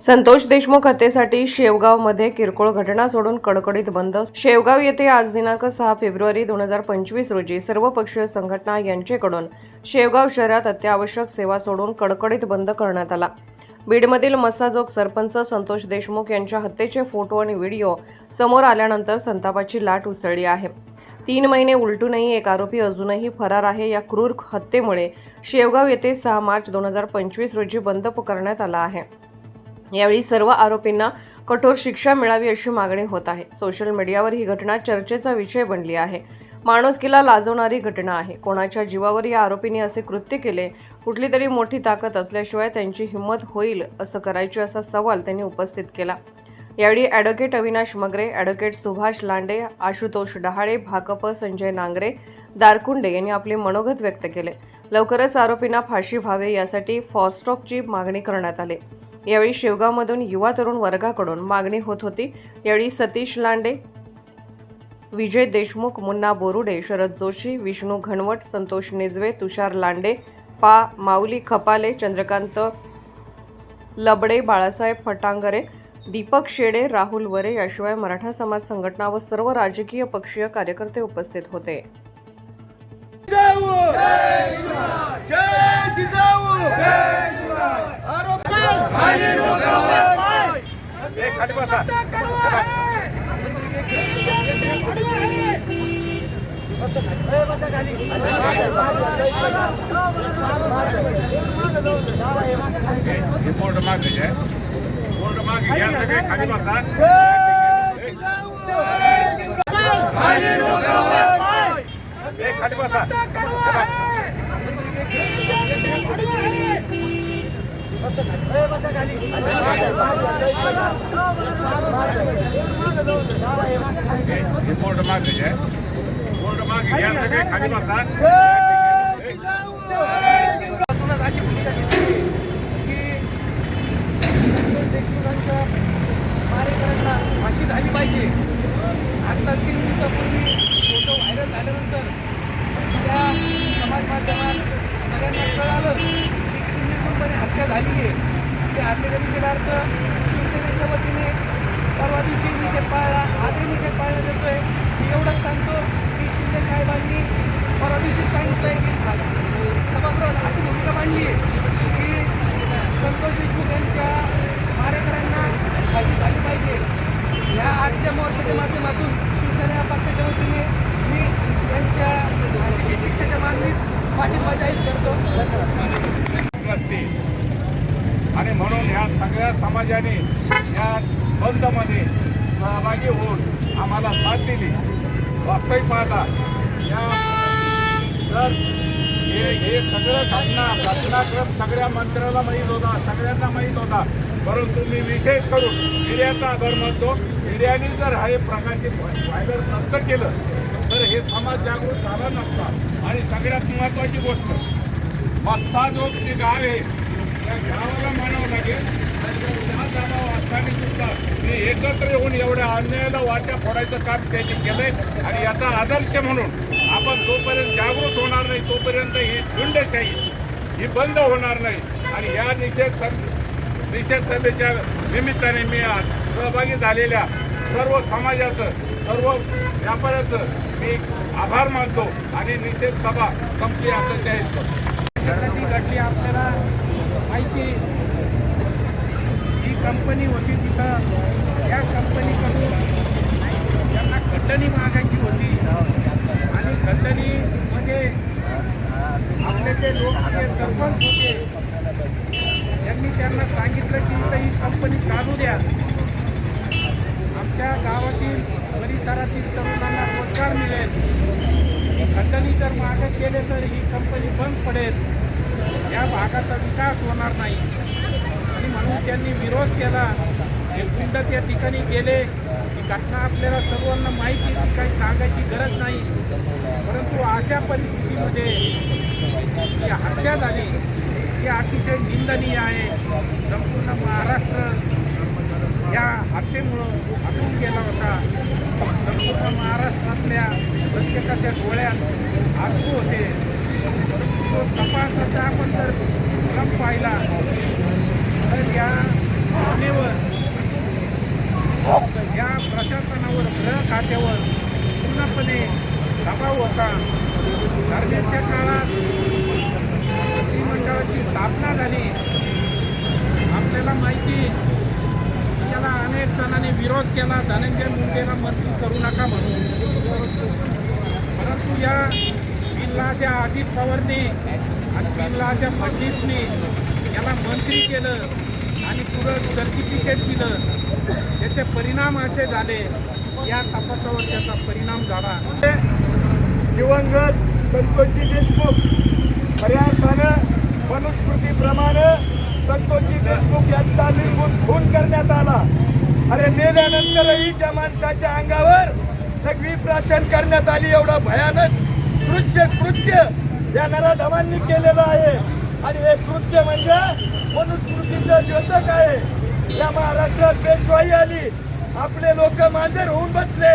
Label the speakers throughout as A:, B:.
A: संतोष देशमुख हत्येसाठी शेवगावमध्ये किरकोळ घटना सोडून कडकडीत बंद. शेवगाव येथे आज दिनांक सहा फेब्रुवारी दोन हजार पंचवीस रोजी सर्व पक्षीय संघटना यांचेकडून शेवगाव शहरात अत्यावश्यक सेवा सोडून कडकडीत बंद करण्यात आला. बीडमधील मस्साजोग सरपंच संतोष देशमुख यांच्या हत्येचे फोटो आणि व्हिडिओ समोर आल्यानंतर संतापाची लाट उसळली आहे. तीन महिने उलटूनही एक आरोपी अजूनही फरार आहे. या क्रूर हत्येमुळे शेवगाव येथे सहा मार्च दोन हजार पंचवीस रोजी बंद पुकारण्यात आला आहे. यावेळी सर्व आरोपींना कठोर शिक्षा मिळावी अशी मागणी होत आहे. सोशल मीडियावर ही घटना चर्चेचा विषय बनली आहे. माणुसकीला लाजवणारी घटना आहे. कोणाच्या जीवावर या आरोपींनी असे कृत्य केले कुठली तरी मोठी ताकद असल्याशिवाय त्यांची हिंमत होईल असं करायची असा सवाल त्यांनी उपस्थित केला. यावेळी ॲडव्होकेट अविनाश मगरे ॲडव्होकेट सुभाष लांडे आशुतोष डहाळे भाकप संजय नांगरे दारकुंडे यांनी आपले मनोगत व्यक्त केले. लवकरच आरोपींना फाशी व्हावे यासाठी फॉस्टॉकची मागणी करण्यात आली. यावेळी शेवगावमधून युवा तरुण वर्गाकडून मागणी होत होती. यावेळी सतीश लांडे विजय देशमुख मुन्ना बोरुडे शरद जोशी विष्णू घनवट संतोष निजवे तुषार लांडे पा. माऊली खपाले चंद्रकांत लबडे बाळासाहेब फटांगरे दीपक शेडे राहुल वरे याशिवाय मराठा समाज संघटना व सर्व राजकीय पक्षीय कार्यकर्ते उपस्थित होते.
B: जय जिजाऊ आरोप खाली
C: खाली बसा हे बोर्ड मागे बोर्ड मागे घ्या सगळे खाली बसा हे खाली बसा हे बोर्ड मागे घ्या. बोर्ड मागे घ्या. सगळे खाली बसा.
B: अशी भूमिका घेतली की फाशी झाली पाहिजे आता तीन दिवसापूर्वी फोटो व्हायरल झाल्यानंतर त्या समाज माध्यमात सगळ्यांना कळालं की निर्गुणपणे झाली. आहे ते हत्येचा निषेध अर्थ शिवसेनेच्या वतीने परवा दिवशी निषेध पाळला आजही निषेध जातो आहे मी एवढंच सांगतो की शिंदे साहेबांनी परवा दिवशी सांगितलंय की सभागृहात अशी भूमिका मांडली आहे की संतोष देशमुख यांच्या मारेकरांना फाशी झाली पाहिजे. ह्या आजच्या मोर्चाच्या माध्यमातून शिवसेना पक्षाच्या वतीने मी त्यांच्या फाशीची शिक्षेच्या मागणीत पाठिंबा जाहीर करतो. धन्यवाद.
C: आणि म्हणून या सगळ्या समाजाने या बंदमध्ये सहभागी होऊन आम्हाला साथ दिली. वास्तविक पाहता या जर हे हे सगळं घटना घटनाक्रम सगळ्या मंत्र्याला माहीत होता सगळ्यांना माहीत होता. परंतु मी विशेष करून मीडियाचा आधार मानतो. मीडियाने जर हे प्रकाशित व्हायरल नसतं केलं तर हे समाज जागृत झाला नसता. आणि सगळ्यात महत्त्वाची गोष्ट मत्साजोग जे गाव आहे त्या गावाला मानावं लागेल आणि त्या गावावर असताना सुद्धा ते एकत्र येऊन एवढ्या अन्यायाला वाचा फोडायचं काम त्यांनी केलंय आणि याचा आदर्श म्हणून आपण जोपर्यंत जागृत होणार नाही तोपर्यंत ही झुंडशाही ही बंद होणार नाही. आणि या निषेध सं निषेध सभेच्या निमित्ताने मी आज सहभागी झालेल्या सर्व समाजाचं सर्व व्यापाऱ्याचं मी आभार मानतो आणि निषेध सभा संपली असं
B: त्यासाठी घडली आपल्याला माहिती ही कंपनी होती तिथं या कंपनीकडून त्यांना खंडणी मागायची होती आणि खंडणीमध्ये म्हणजे आपले जे लोकप्रिय सरपंच होते त्यांनी त्यांना सांगितलं की इथं ही कंपनी चालू द्या. आमच्या गावातील परिसरातील तरुणांना रोजगार मिळेल. खंडणी जर मागत केले तर ही कंपनी बंद पडेल. या भागाचा विकास होणार नाही. आणि म्हणून त्यांनी विरोध केला. हे गुंड त्या ठिकाणी गेले ही घटना आपल्याला सर्वांना माहिती काही सांगायची गरज नाही. परंतु अशा परिस्थितीमध्ये जी हत्या झाली ती अतिशय निंदनीय आहे. संपूर्ण महाराष्ट्र या हत्येमुळं हटून गेला होता.
C: संपूर्ण महाराष्ट्रातल्या प्रत्येकाच्या डोळ्यात आसू होते. तो तपासाचा आपण जर क्रम पाहिला तर या घटनेवर या प्रशासनावर गृह खात्यावर पूर्णपणे दबाव होता. दरम्यानच्या काळात मंत्रिमंडळाची स्थापना झाली. आपल्याला माहिती त्याला अनेक जणांनी विरोध केला. धनंजय मुंडेला मंत्री करू नका म्हणून. परंतु या बिल्लाच्या अजित पवारने आणि बिल्लाच्या फडणीसने याला मंत्री केलं. आणि पुढं सर्टिफिकेट दिलं. त्याचे परिणाम असे झाले. या तपासावर त्याचा परिणाम झाला.
D: दिवंगत संतोषी देशमुख. खऱ्या अर्थानं मनुस्मृतीप्रमाणे संतोषी देशमुख यांचा निर्मूल खून करण्यात आला. अरे नेल्यानंतरही त्या माणसाच्या अंगावर सगळी प्राशन करण्यात आली. एवढं भयानक कृत्य कृत्य या नराधमांनी केलेलं आहे. आणि हे कृत्य म्हणजे मनुस्मृतीचा द्योतक आहे. या महाराष्ट्रात पेशवाई आली. आपले लोक मांजर होऊन बसले.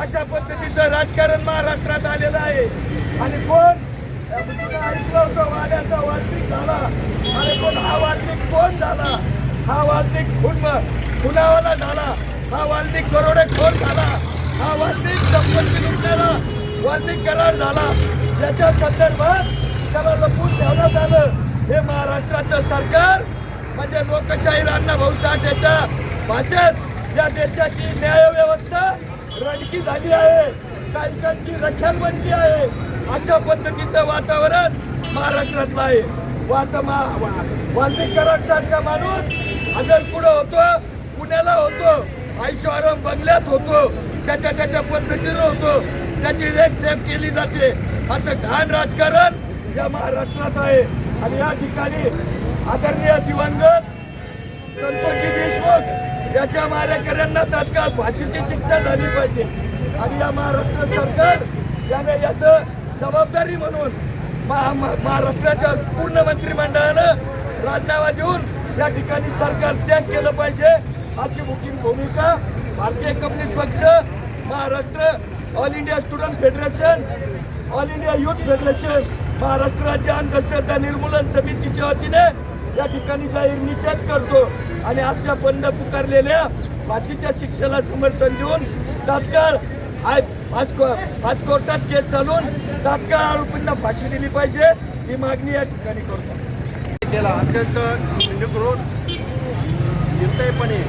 D: अशा पद्धतीचं राजकारण महाराष्ट्रात आलेलं आहे. आणि कोण? ऐकलं होतं वाड्याचा वाल्मिक झाला. आणि कोण? हा वाल्मिक कोण झाला? हा वाल्मिक खुन खुनावाला झाला? हा वाल्मिक करोडे खोर झाला. हा वाल्मिक संपत्ती लुटणारा वाल्मिक करार झाला. याच्या संदर्भात त्याला लपून ठेवण्यात आलं. हे महाराष्ट्राचं सरकार म्हणजे लोकशाही अण्णा साठेच्या भाषेत या देशाची न्यायव्यवस्था रणकी झाली आहे. कायद्यांची रक्षणबंदी आहे. अशा पद्धतीचं वातावरण महाराष्ट्रातलं आहे. वातमा मा माणूस हजर पुढं होतो पुण्याला होतो ऐश्वरम बंगल्यात होतो त्याच्या त्याच्या पद्धतीनं होतो त्याची रेखरेख केली जाते. असं घाण राजकारण या महाराष्ट्रात आहे. आणि या ठिकाणी आदरणीय दिवंगत संतोषजी देशमुख याच्या मारेकऱ्यांना तात्काळ फाशीची शिक्षा झाली पाहिजे. आणि या महाराष्ट्र सरकार याने याचं जबाबदारी म्हणून महा- महाराष्ट्राच्या पूर्ण मंत्रिमंडळानं राजीनामा देऊन या ठिकाणी सरकार त्याग केलं पाहिजे अशी मुख्य भूमिका भारतीय कम्युनिस्ट पक्ष Maharashtra all India student federation all India youth federation Maharashtra राज्य अंधश्रद्धा निर्मूलन समितीच्या वतीने या ठिकाणी जाहीर निषेध करतो. आणि आजच्या बंद पुकारलेल्या फाशीच्या शिक्षेला समर्थन देऊन तात्काळ हाय हायको- हायकोर्टात केस चालून तात्काळ आरोपींना फाशी दिली पाहिजे ही मागणी या ठिकाणी करतो.
E: केला अत्यंत निगृण निर्दयपणे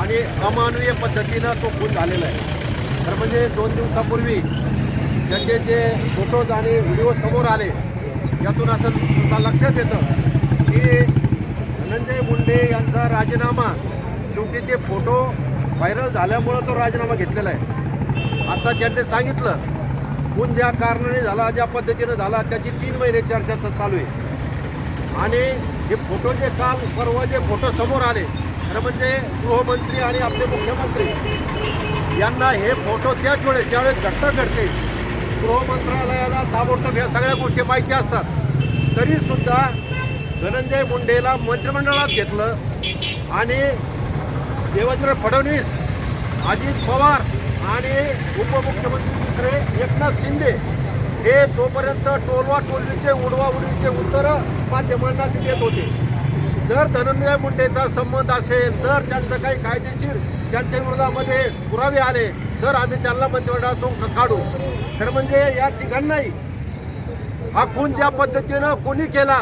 E: आणि अमानवीय पद्धतीनं तो खून झालेला आहे. तर म्हणजे दोन दिवसापूर्वी त्याचे जे फोटोज आणि व्हिडिओ समोर आले यातून असं सुद्धा लक्षात येतं की धनंजय मुंडे यांचा राजीनामा शेवटी ते फोटो व्हायरल झाल्यामुळं तो राजीनामा घेतलेला आहे. आता ज्यांनी सांगितलं खून ज्या कारणाने झाला ज्या पद्धतीनं झाला त्याची तीन महिने चर्चा चालू आहे. आणि हे फोटो जे काल परवा जे फोटो समोर आले खरं म्हणजे गृहमंत्री आणि आपले मुख्यमंत्री यांना हे फोटो त्याच वेळेस ज्यावेळेस घटना घडते गृहमंत्रालयाला ताबडतोब ह्या सगळ्या गोष्टी माहिती असतात. तरीसुद्धा धनंजय मुंडेला मंत्रिमंडळात घेतलं आणि देवेंद्र फडणवीस अजित पवार आणि उपमुख्यमंत्री दुसरे एकनाथ शिंदे हे तोपर्यंत टोलवा टोलवीचे उडवा उडवीचे उत्तरं माध्यमांना ते देत होते. जर धनंजय मुंडेचा संबंध असेल जर त्यांचं काही कायदेशीर त्यांच्या विरोधामध्ये पुरावे आले तर आम्ही त्यांना मंत्रिमंडळातून काढू. खरं म्हणजे या तिघांनाही हा खून ज्या पद्धतीनं कोणी केला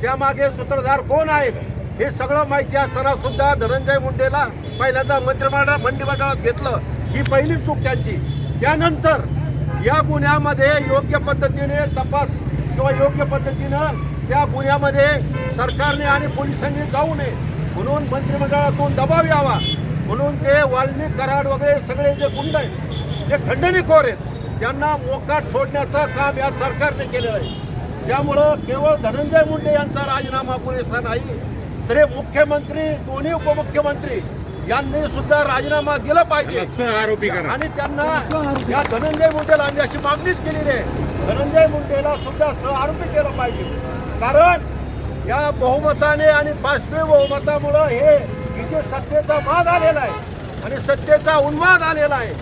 E: त्यामागे सूत्रधार कोण आहेत हे सगळं माहिती असताना सुद्धा धनंजय मुंडेला पहिल्यांदा मंत्रिमंडळ मंत्रिमंडळात घेतलं. ही पहिली चूक त्यांची. त्यानंतर या गुन्ह्यामध्ये योग्य पद्धतीने तपास किंवा योग्य पद्धतीनं त्या गुन्ह्यामध्ये सरकारने आणि पोलिसांनी जाऊ नये म्हणून मंत्रिमंडळातून दबाव यावा म्हणून ते वाल्मिक कराड वगैरे सगळे जे गुंड आहेत जे खंडणीखोर आहेत त्यांना मोकाट सोडण्याचं काम या सरकारने केलेलं आहे. त्यामुळं केवळ धनंजय मुंडे यांचा राजीनामा पुरेसा नाही तर हे मुख्यमंत्री दोन्ही उपमुख्यमंत्री यांनी सुद्धा राजीनामा दिला पाहिजे.
C: सह आरोपी करा.
E: आणि त्यांना या धनंजय मुंडेला आम्ही अशी मागणीच केलेली आहे. धनंजय मुंडेला सुद्धा सह आरोपी केलं पाहिजे. कारण या बहुमताने आणि पाचवे बहुमतामुळं हे ही जे सत्तेचा माग आलेला आहे आणि सत्तेचा उन्माद आलेला आहे.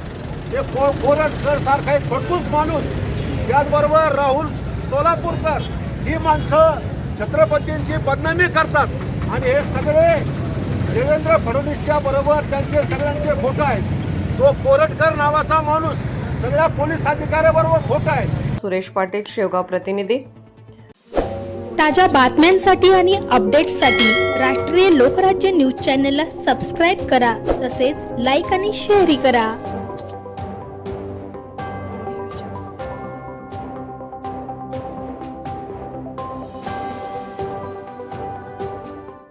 E: हे को कोरटकर सारखा एक खडूस माणूस. त्याचबरोबर राहुल सोलापूरकर ही माणसं छत्रपतींची बदनामी करतात. आणि हे सगळे देवेंद्र फडणवीसच्या बरोबर त्यांचे सगळ्यांचे फोटो आहेत. तो कोरटकर नावाचा माणूस सगळ्या पोलीस अधिकाऱ्याबरोबर फोटो आहे
A: सुरेश पाटील शेवगाव प्रतिनिधी.
F: ताज्या बातम्यांसाठी आणि अपडेट्ससाठी राष्ट्रीय लोकराज्य न्यूज चॅनलला सबस्क्राईब करा. तसेच लाईक आणि शेअरही करा.